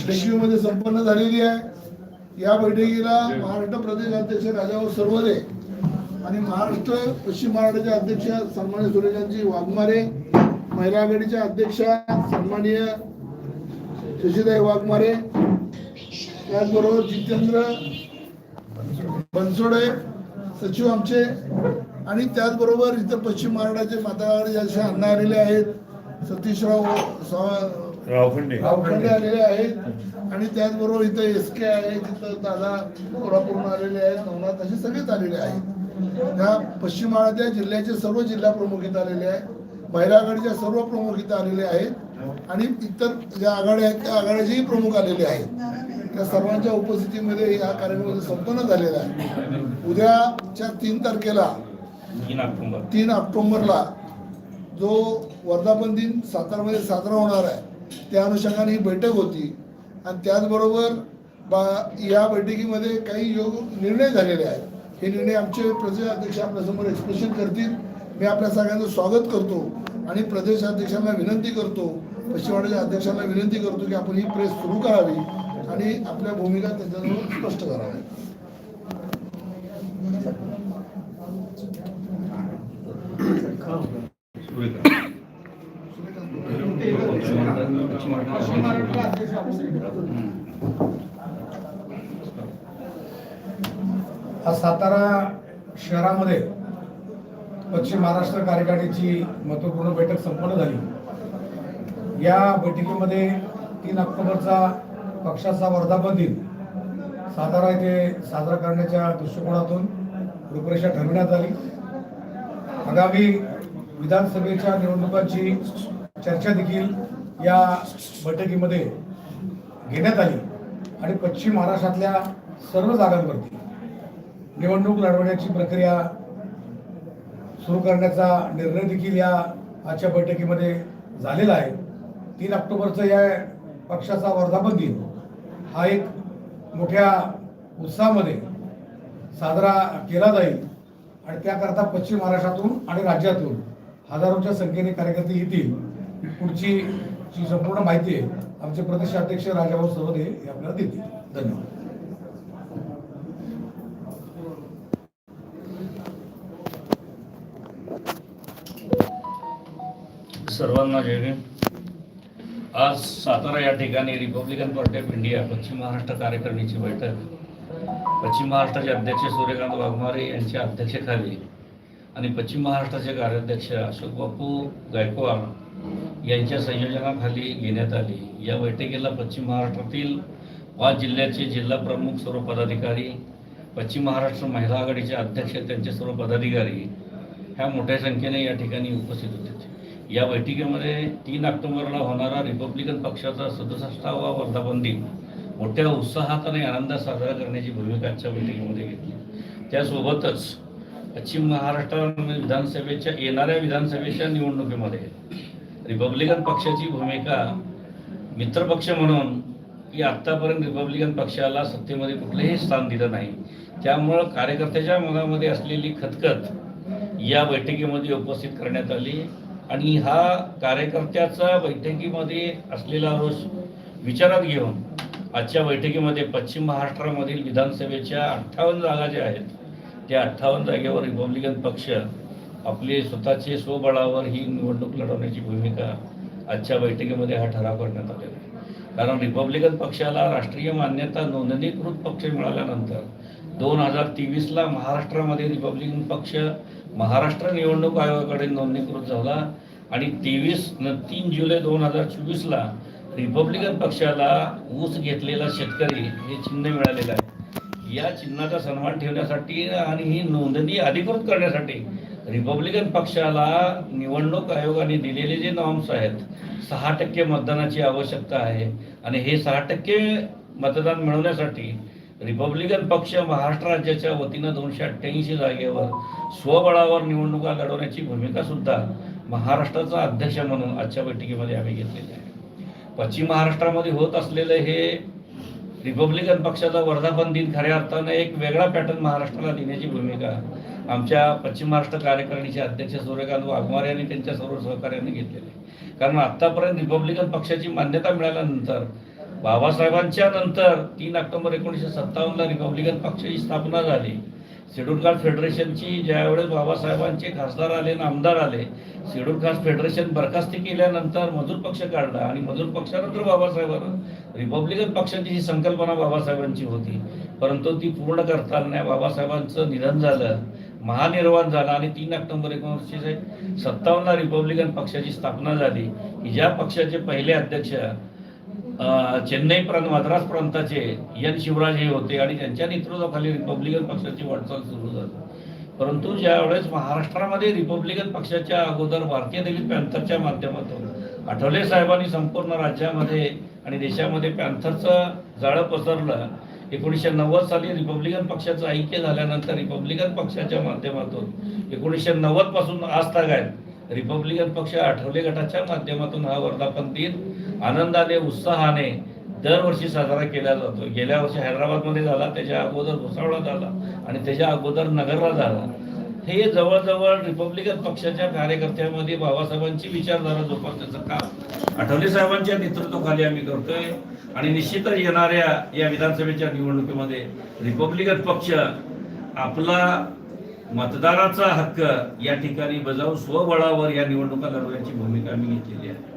बैठकीमध्ये संपन्न झालेली आहे. या बैठकीला महाराष्ट्र प्रदेश अध्यक्ष राजाभाऊ सर्वदे आणि महाराष्ट्र पश्चिम महाराष्ट्राचे अध्यक्ष सन्मान्य सूर्यकांतजी वाघमारे महिला आघाडीच्या अध्यक्षा सन्माननीय शशीताई वाघमारे त्याचबरोबर जितेंद्र बनसोडे सचिव आमचे आणि त्याचबरोबर इतर पश्चिम महाराष्ट्राचे माता अण्णा आलेले आहेत सतीशराव रावखंडे रावखंडे आलेले आहेत. आणि त्याचबरोबर इथं एस के आहे तिथं दादा कोल्हापूरून आलेले आहेत नवनाथ असे सगळेच आलेले आहेत. त्या पश्चिम महाराष्ट्र जिल्ह्याचे सर्व जिल्हा प्रमुख इथं आलेले आहेत. महिला आघाडीच्या सर्व प्रमुख इथं आलेले आहेत. आणि इतर ज्या आघाड्या आहेत त्या आघाड्याचेही प्रमुख आलेले आहेत. त्या सर्वांच्या उपस्थितीमध्ये हा कार्यक्रम संपन्न झालेला आहे. उद्याच्या तीन तारखेला तीन ऑक्टोबर. तीन ऑक्टोबरला जो वर्धापन दिन सातारमध्ये साजरा होणार आहे त्या अनुषंगाने ही बैठक होती. आणि त्याचबरोबर बा या बैठकीमध्ये काही योग निर्णय झालेले आहेत. हे निर्णय आमचे प्रदेश अध्यक्ष आपल्यासमोर एक्सप्रेशन करतील. मी आपल्या सगळ्यांचं स्वागत करतो आणि प्रदेश अध्यक्षांना विनंती करतो पश्चिम महाराष्ट्राच्या अध्यक्षांना विनंती करतो की आपण ही प्रेस सुरू करावी आणि आपल्या भूमिका त्यांच्याजवळ स्पष्ट कराव्या आज सातारा शहरामध्ये पश्चिम महाराष्ट्र कार्यकारिणीची महत्त्वपूर्ण बैठक संपन्न झाली. या बैठकीमध्ये तीन ऑक्टोबरचा पक्षाचा वर्धापन दिन सातारा येथे साजरा करण्याच्या दृष्टिकोनातून रूपरेषा ठरविण्यात आली. आगामी विधानसभेच्या निवडणुकांची चर्चा देखील या बैठकीमध्ये घेण्यात आली आणि पश्चिम महाराष्ट्रातल्या सर्व जागांवरती निवडणूक लढवण्याची प्रक्रिया सुरू करण्याचा निर्णय देखील या आजच्या बैठकीमध्ये झालेला आहे. तीन ऑक्टोबरचा या पक्षाचा वर्धापन दिन हा एक मोठ्या उत्साहामध्ये साजरा केला जाईल आणि त्याकरता पश्चिम महाराष्ट्रातून आणि राज्यातून हजारोच्या संख्येने कार्यकर्ते येतील. पुढची जी संपूर्ण माहिती आहे आमचे प्रदेशाध्यक्ष राजाभाऊ सरोदे हे आपल्याला देतील. धन्यवाद. सर्वांना जय आज सातारा या ठिकाणी रिपब्लिकन पार्टी ऑफ इंडिया पश्चिम महाराष्ट्र कार्यकारिणीची बैठक. पश्चिम महाराष्ट्राचे अध्यक्ष सूर्यकांत वाघमारे यांच्या अध्यक्षतेखाली आणि पश्चिम महाराष्ट्राचे कार्याध्यक्ष अशोक बापू गायकवाड यांच्या संयोजनाखाली घेण्यात आली. या बैठकीला पश्चिम महाराष्ट्रातील पाच जिल्ह्याचे जिल्हा प्रमुख सर्व पदाधिकारी पश्चिम महाराष्ट्र महिला आघाडीचे अध्यक्ष त्यांचे सर्व पदाधिकारी ह्या मोठ्या संख्येने या ठिकाणी उपस्थित होते. या बैठकीमध्ये तीन ऑक्टोबरला होणारा रिपब्लिकन पक्षाचा सदुसष्टावा वर्धापन दिन मोठ्या उत्साहात आणि आनंदात साजरा करण्याची भूमिका आजच्या बैठकीमध्ये घेतली. त्यासोबतच पश्चिम महाराष्ट्र विधानसभेच्या येणाऱ्या विधानसभेच्या निवडणुकीमध्ये रिपब्लिकन पक्षाची भूमिका मित्रपक्ष म्हणून की आत्तापर्यंत रिपब्लिकन पक्षाला सत्तेमध्ये कुठलंही स्थान दिलं नाही. त्यामुळं कार्यकर्त्याच्या मनामध्ये असलेली खतखत या बैठकीमध्ये उपस्थित करण्यात आली. आणि हा कार्यकर्त्याचा बैठकीमध्ये असलेला रोष विचारात घेऊन आजच्या बैठकीमध्ये पश्चिम महाराष्ट्रामधील विधानसभेच्या अठ्ठावन्न जागा ज्या आहेत त्या अठ्ठावन्न जागेवर रिपब्लिकन पक्ष आपले स्वतःचे स्वबळावर ही निवडणूक लढवण्याची भूमिका आजच्या बैठकीमध्ये हा ठराव करण्यात आलेला आहे. कारण रिपब्लिकन पक्षाला राष्ट्रीय मान्यता नोंदणीकृत पक्ष मिळाल्यानंतर दोन हजार तेवीसला महाराष्ट्रामध्ये रिपब्लिकन पक्ष महाराष्ट्र निवडणूक आयोगाकडे नोंदणीकृत झाला आणि तेवीस न तीन जुलै दोन हजार चोवीसला रिपब्लिकन पक्षाला ऊस घेतलेला शेतकरी हे चिन्ह मिळालेलं आहे. या चिन्हाचा सन्मान ठेवण्यासाठी आणि ही नोंदणी अधिकृत करण्यासाठी रिपब्लिकन पक्षाला निवडणूक आयोगाने दिलेले जे नॉर्म्स आहेत सहा टक्के मतदानाची आवश्यकता आहे. आणि हे सहा टक्के मतदान मिळवण्यासाठी रिपब्लिकन पक्ष महाराष्ट्र राज्याच्या वतीनं दोनशे अठ्ठ्याऐंशी जागेवर स्वबळावर निवडणुका लढवण्याची भूमिका सुद्धा महाराष्ट्राचा अध्यक्ष म्हणून आजच्या बैठकीमध्ये आम्ही घेतलेली आहे. पश्चिम महाराष्ट्रामध्ये होत असलेलं हे रिपब्लिकन पक्षाचा वर्धापन दिन खऱ्या अर्थानं एक वेगळा पॅटर्न महाराष्ट्राला देण्याची भूमिका आमच्या पश्चिम महाराष्ट्र कार्यकारिणीचे अध्यक्ष सूर्यकांत वाघमारे यांनी त्यांच्या सर्व सहकार्याने घेतलेले. कारण आत्तापर्यंत रिपब्लिकन पक्षाची मान्यता मिळाल्यानंतर बाबासाहेबांच्या नंतर तीन ऑक्टोबर एकोणीसशे सत्तावन्नला रिपब्लिकन पक्षाची स्थापना झाली. शेड्यूल कास्ट फेडरेशनची ज्यावेळेस बाबासाहेबांचे खासदार आले आणि आमदार आले शेड्यूल कास्ट फेडरेशन बरखास्ती केल्यानंतर मजूर पक्ष काढला आणि मजूर पक्षानंतर बाबासाहेबांना रिपब्लिकन पक्षाची ही संकल्पना बाबासाहेबांची होती परंतु ती पूर्ण करताना बाबासाहेबांचं निधन झालं. महानिर्वाण झाला आणि तीन ऑक्टोबर एकोणीसशे सत्तावन्नला रिपब्लिकन पक्षाची स्थापना झाली. की ज्या पक्षाचे पहिले अध्यक्ष चेन्नई प्रांत मद्रास प्रांताचे एन शिवराज हे होते आणि त्यांच्या नेतृत्वाखाली रिपब्लिकन पक्षाची वाटचाल सुरू झाली. परंतु ज्यावेळेस महाराष्ट्रामध्ये रिपब्लिकन पक्षाच्या अगोदर भारतीय दलित पॅन्थरच्या माध्यमातून आठवले साहेबांनी संपूर्ण राज्यामध्ये आणि देशामध्ये पॅन्थरचं जाळं पसरलं एकोणीसशे नव्वद साली रिपब्लिकन पक्षाचं ऐक्य झाल्यानंतर रिपब्लिकन पक्षाच्या माध्यमातून एकोणीसशे नव्वदपासून आज आहेत रिपब्लिकन पक्ष आठवले गटाच्या माध्यमातून हा वर्धापन दिन आनंदाने उत्साहाने दरवर्षी साजरा केला जातो. गेल्या वर्षी हैदराबादमध्ये झाला त्याच्या अगोदर भुसावळा झाला आणि त्याच्या अगोदर नगरला झाला. हे जवळजवळ रिपब्लिकन पक्षाच्या कार्यकर्त्यांमध्ये बाबासाहेबांची विचारधारा जोपासण्याचं काम आठवले साहेबांच्या नेतृत्वाखाली आम्ही करतोय. आणि निश्चितच येणाऱ्या या विधानसभेच्या निवडणुकीमध्ये रिपब्लिकन पक्ष आपला मतदाराचा हक्क या ठिकाणी बजावून स्वबळावर या निवडणुका लढवण्याची भूमिका मी घेतलेली आहे.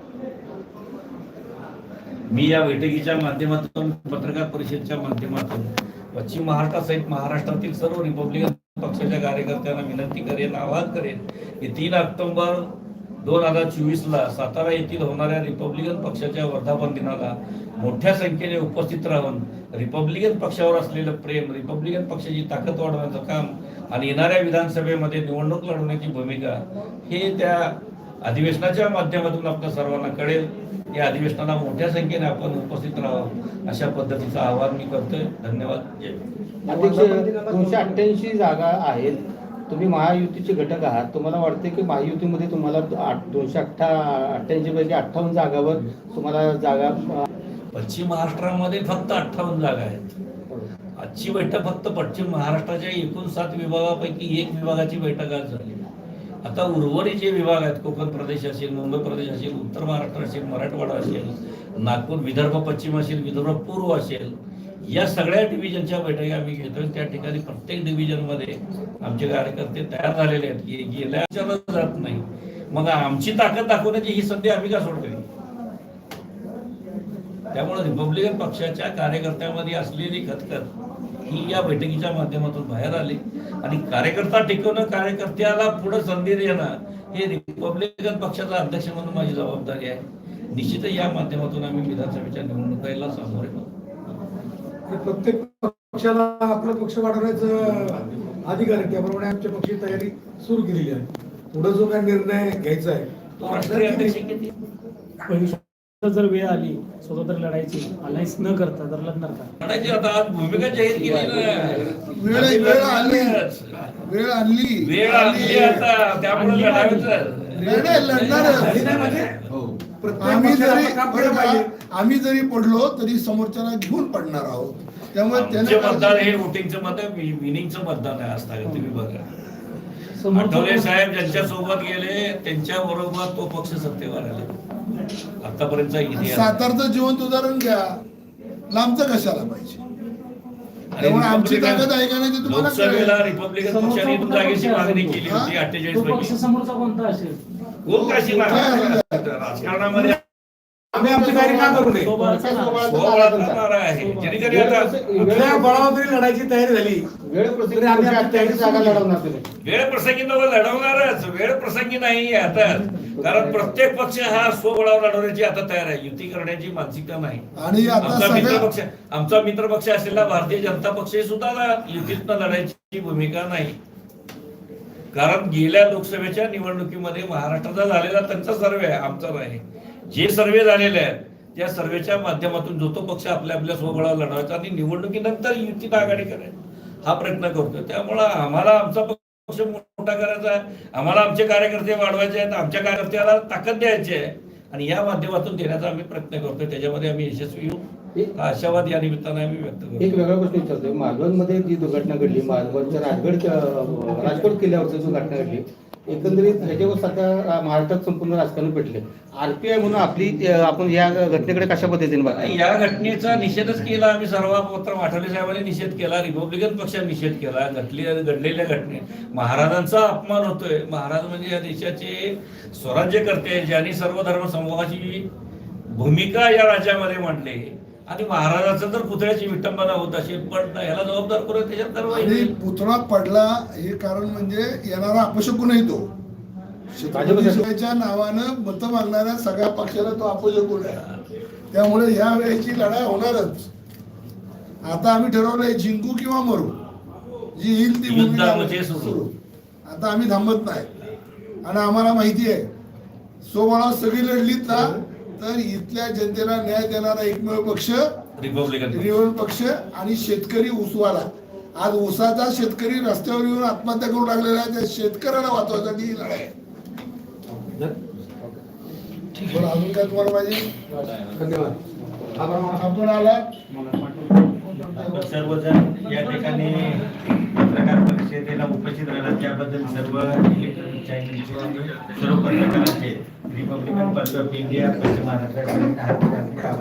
मी या बैठकीच्या माध्यमातून पत्रकार परिषदेच्या माध्यमातून पश्चिम महाराष्ट्रासहित महाराष्ट्रातील सर्व रिपब्लिकन पक्षाच्या कार्यकर्त्यांना विनंती करेन आवाहन करेन की तीन ऑक्टोबर दोन हजार चोवीसला सातारा येथील होणाऱ्या रिपब्लिकन पक्षाच्या वर्धापन दिनाला मोठ्या संख्येने उपस्थित राहून रिपब्लिकन पक्षावर असलेलं प्रेम रिपब्लिकन पक्षाची ताकद वाढवण्याचं काम आणि येणाऱ्या विधानसभेमध्ये निवडणूक लढवण्याची भूमिका हे त्या अधिवेशनाच्या माध्यमातून आपल्या सर्वांना कळेल. या अधिवेशनाला मोठ्या संख्येने आपण उपस्थित राहावं अशा पद्धतीचं आवाहन मी करतोय. धन्यवाद. जय अध्यक्ष दोनशे अठ्ठ्याऐंशी जागा आहेत. तुम्ही महायुतीचे घटक आहात. तुम्हाला वाटते की महायुतीमध्ये तुम्हाला दोनशे अठ्ठा अठ्ठ्याऐंशी पैकी अठ्ठावन्न जागावर तुम्हाला जागा पश्चिम महाराष्ट्रामध्ये फक्त अठ्ठावन्न जागा आहेत. आजची बैठक फक्त पश्चिम महाराष्ट्राच्या एकूण सात विभागापैकी एक विभागाची बैठक आज झाली. आता उर्वरित जे विभाग आहेत कोकण प्रदेश असेल मुंबई प्रदेश असेल उत्तर महाराष्ट्र असेल मराठवाडा असेल नागपूर विदर्भ पश्चिम असेल विदर्भ पूर्व असेल या सगळ्या डिव्हिजनच्या बैठकी आम्ही घेतो त्या ठिकाणी प्रत्येक डिव्हिजनमध्ये आमचे कार्यकर्ते तयार झालेले आहेत. की गेल्या विचारलं जात नाही. मग आमची ताकद दाखवण्याची ही संधी आम्ही का सोडतोय त्यामुळे रिपब्लिकन पक्षाच्या कार्यकर्त्यामध्ये असलेली खतखत ही या बैठकीच्या माध्यमातून बाहेर आली. आणि कार्यकर्ता टिकवणं कार्यकर्त्याला पुढे संधी देणं हे रिपब्लिकन पक्षाचा अध्यक्ष म्हणून माझी जबाबदारी आहे. निश्चितच या माध्यमातून आम्ही विधानसभेच्या निवडणुकीला सामोरे करतो आणि प्रत्येक पक्षाला आपला पक्ष वाढवण्याचं अधिकार आहे. त्याप्रमाणे आमच्या पक्षाची तयारी सुरू केलेली आहे. पुढे जो काय निर्णय घ्यायचा आहे तो राष्ट्रीय जर वेळ आली स्वतंत्र लढायची अलायन्स न करता तर लढणार का? लढायची आता भूमिका जाहीर केली ना. वेळ वेळ आली. वेळ आणली वेळ आली आता त्यामुळे लढायचं. आम्ही जरी पडलो तरी समोरच्याला घेऊन पडणार आहोत. त्यामुळे आमचे मतदान हे वोटिंगचं मत आहे. विनिंगचं मतदान आहे असता तुम्ही बघा. आठवले साहेब ज्यांच्या सोबत गेले त्यांच्या बरोबर तो पक्ष सत्तेवर आला. आतापर्यंतचा इतिहास. सातारचं जिवंत उदाहरण घ्या. लांबचं कशाला पाहिजे? त्यामुळे आमची रिपब्लिकन- ताकद आहे का नाही ते तुम्हाला लोकसभेला. रिपब्लिकन पक्षाने मागणी केली होती? अठ्ठेचाळीस तो पक्ष पैकी. समोरचा कोणता असेल? कोण कशी मागणी राजकारणामध्ये आम्ही आमची तयारी का करू नये? सोबळाचा ना. स्वबळात करणार आहे. जेणेकरी आता कुठल्या बळावर जरी लढायची तयारी झाली वेळ जागा लढवणार वेळ प्रसंगी लढवणारच. वेळ प्रसंगी नाही आता. कारण प्रत्येक पक्ष हा स्वबळावर लढवण्याची आता तयार आहे. युती करण्याची मानसिकता नाही. आणि आमचा मित्र पक्ष आमचा मित्र पक्ष असलेला भारतीय जनता पक्ष सुद्धा ना युतीतनं लढायची भूमिका नाही. कारण गेल्या लोकसभेच्या निवडणुकीमध्ये महाराष्ट्राचा झालेला त्यांचा सर्वे आहे आमचा नाही जे सर्वे झालेले आहेत त्या सर्वेच्या माध्यमातून जो तो पक्ष आपल्या आपल्या स्वबळावर लढवायचा आणि निवडणुकीनंतर युतीत आघाडी करायची. हा प्रयत्न करतोय. त्यामुळं आम्हाला आमचा मोठा करायचा आहे. आम्हाला आमचे कार्यकर्ते वाढवायचे आहेत. आमच्या कार्यकर्त्याला ताकद द्यायची आहे. आणि या माध्यमातून देण्याचा आम्ही प्रयत्न करतोय. त्याच्यामध्ये आम्ही यशस्वी होऊ आशावाद या निमित्तानं आम्ही व्यक्त करतो एक वेगळा प्रश्न विचारतोय. मालवणमध्ये जी दुर्घटना घडली मालवणच्या राजगड राजकोट किल्ल्यावरची जो घटना घडली एकंदरीत ह्याच्यावर सध्या महाराष्ट्रात संपूर्ण राजकारण पेटले आरपीआय म्हणून आपली आपण या घटनेकडे कशा पद्धतीने बघा या घटनेचा निषेधच केला आम्ही सर्वपत्र आठवले साहेबांनी निषेध केला रिपब्लिकन पक्षाने निषेध केला घटली घडलेल्या घटने महाराजांचा अपमान होतोय. महाराज म्हणजे या देशाचे स्वराज्यकर्ते ज्यांनी सर्व धर्म समूहाची भूमिका या राज्यामध्ये मांडली आणि महाराजाचं जर पुतळ्याची विटंबना होत असेल पण ह्याला जबाबदार करून त्याच्यात कारवाई. पुतळा पडला हे कारण म्हणजे येणारा अपशकुनही तो. शिवाजीच्या नावानं मत मागणाऱ्या सगळ्या पक्षाला तो अपशकुन आहे. त्यामुळे ह्या वेळेची लढाई होणारच. आता आम्ही ठरवलंय जिंकू किंवा मरू. जी येईल ती सुरू. आता आम्ही थांबत नाही. आणि आम्हाला माहिती आहे सोमवार सगळी लढलीत ना तर इथल्या जनतेला न्याय देणारा एकमेव पक्ष रिपब्लिकन पक्ष. रिवण पक्ष आणि शेतकरी ऊसवाला. आज ऊसाचा शेतकरी रस्त्यावर येऊन आत्महत्या करून लागलेला आहे त्या शेतकऱ्याला वाचवण्यासाठी ही लढाई? आहे. अजून काय तुम्हाला पाहिजे? आपण आलात. आपण सर्वजण या ठिकाणी पत्रकार परिषदेला उपस्थित राहिला त्याबद्दल सर्व इलेक्ट्रॉनिक सर्व पत्रकारांचे रिपब्लिकन पार्टी ऑफ इंडिया पश्चिम महाराष्ट्र